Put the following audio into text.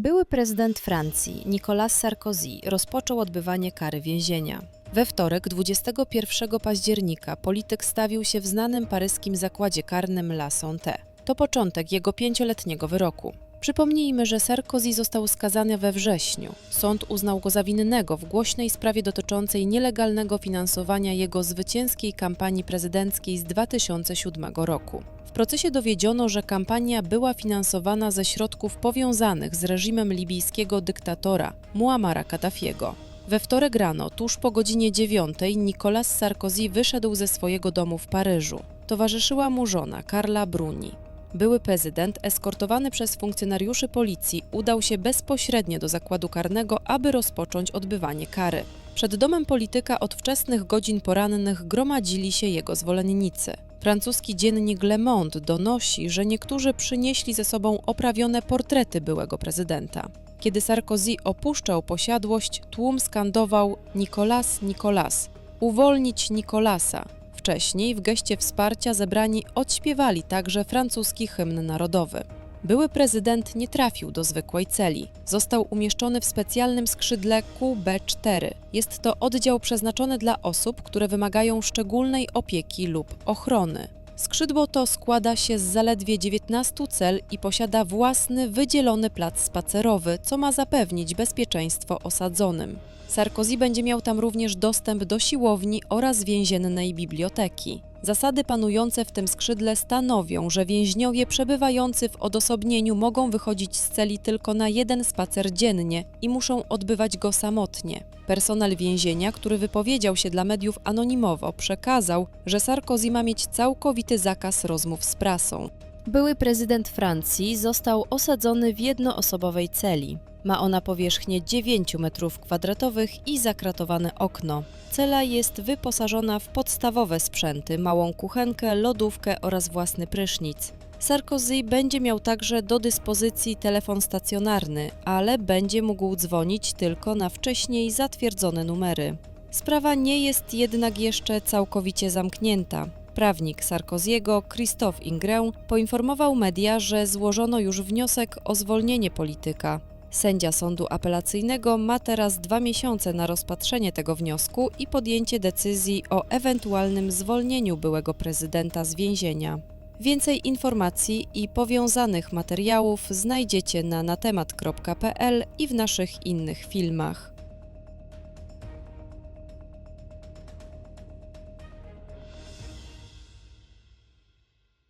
Były prezydent Francji Nicolas Sarkozy rozpoczął odbywanie kary więzienia. We wtorek, 21 października, polityk stawił się w znanym paryskim zakładzie karnym La Santé. To początek jego pięcioletniego wyroku. Przypomnijmy, że Sarkozy został skazany we wrześniu. Sąd uznał go za winnego w głośnej sprawie dotyczącej nielegalnego finansowania jego zwycięskiej kampanii prezydenckiej z 2007 roku. W procesie dowiedziono, że kampania była finansowana ze środków powiązanych z reżimem libijskiego dyktatora Muamara Kaddafiego. We wtorek rano, tuż po godzinie 9, Nicolas Sarkozy wyszedł ze swojego domu w Paryżu. Towarzyszyła mu żona Carla Bruni. Były prezydent, eskortowany przez funkcjonariuszy policji, udał się bezpośrednio do zakładu karnego, aby rozpocząć odbywanie kary. Przed domem polityka od wczesnych godzin porannych gromadzili się jego zwolennicy. Francuski dziennik Le Monde donosi, że niektórzy przynieśli ze sobą oprawione portrety byłego prezydenta. Kiedy Sarkozy opuszczał posiadłość, tłum skandował Nicolas, Nicolas, uwolnić Nicolasa. Wcześniej w geście wsparcia zebrani odśpiewali także francuski hymn narodowy. Były prezydent nie trafił do zwykłej celi. Został umieszczony w specjalnym skrzydle QB4. Jest to oddział przeznaczony dla osób, które wymagają szczególnej opieki lub ochrony. Skrzydło to składa się z zaledwie 19 cel i posiada własny, wydzielony plac spacerowy, co ma zapewnić bezpieczeństwo osadzonym. Sarkozy będzie miał tam również dostęp do siłowni oraz więziennej biblioteki. Zasady panujące w tym skrzydle stanowią, że więźniowie przebywający w odosobnieniu mogą wychodzić z celi tylko na jeden spacer dziennie i muszą odbywać go samotnie. Personel więzienia, który wypowiedział się dla mediów anonimowo, przekazał, że Sarkozy ma mieć całkowity zakaz rozmów z prasą. Były prezydent Francji został osadzony w jednoosobowej celi. Ma ona powierzchnię 9 m2 i zakratowane okno. Cela jest wyposażona w podstawowe sprzęty, małą kuchenkę, lodówkę oraz własny prysznic. Sarkozy będzie miał także do dyspozycji telefon stacjonarny, ale będzie mógł dzwonić tylko na wcześniej zatwierdzone numery. Sprawa nie jest jednak jeszcze całkowicie zamknięta. Prawnik Sarkoziego, Christophe Ingrę, poinformował media, że złożono już wniosek o zwolnienie polityka. Sędzia sądu apelacyjnego ma teraz dwa miesiące na rozpatrzenie tego wniosku i podjęcie decyzji o ewentualnym zwolnieniu byłego prezydenta z więzienia. Więcej informacji i powiązanych materiałów znajdziecie na natemat.pl i w naszych innych filmach.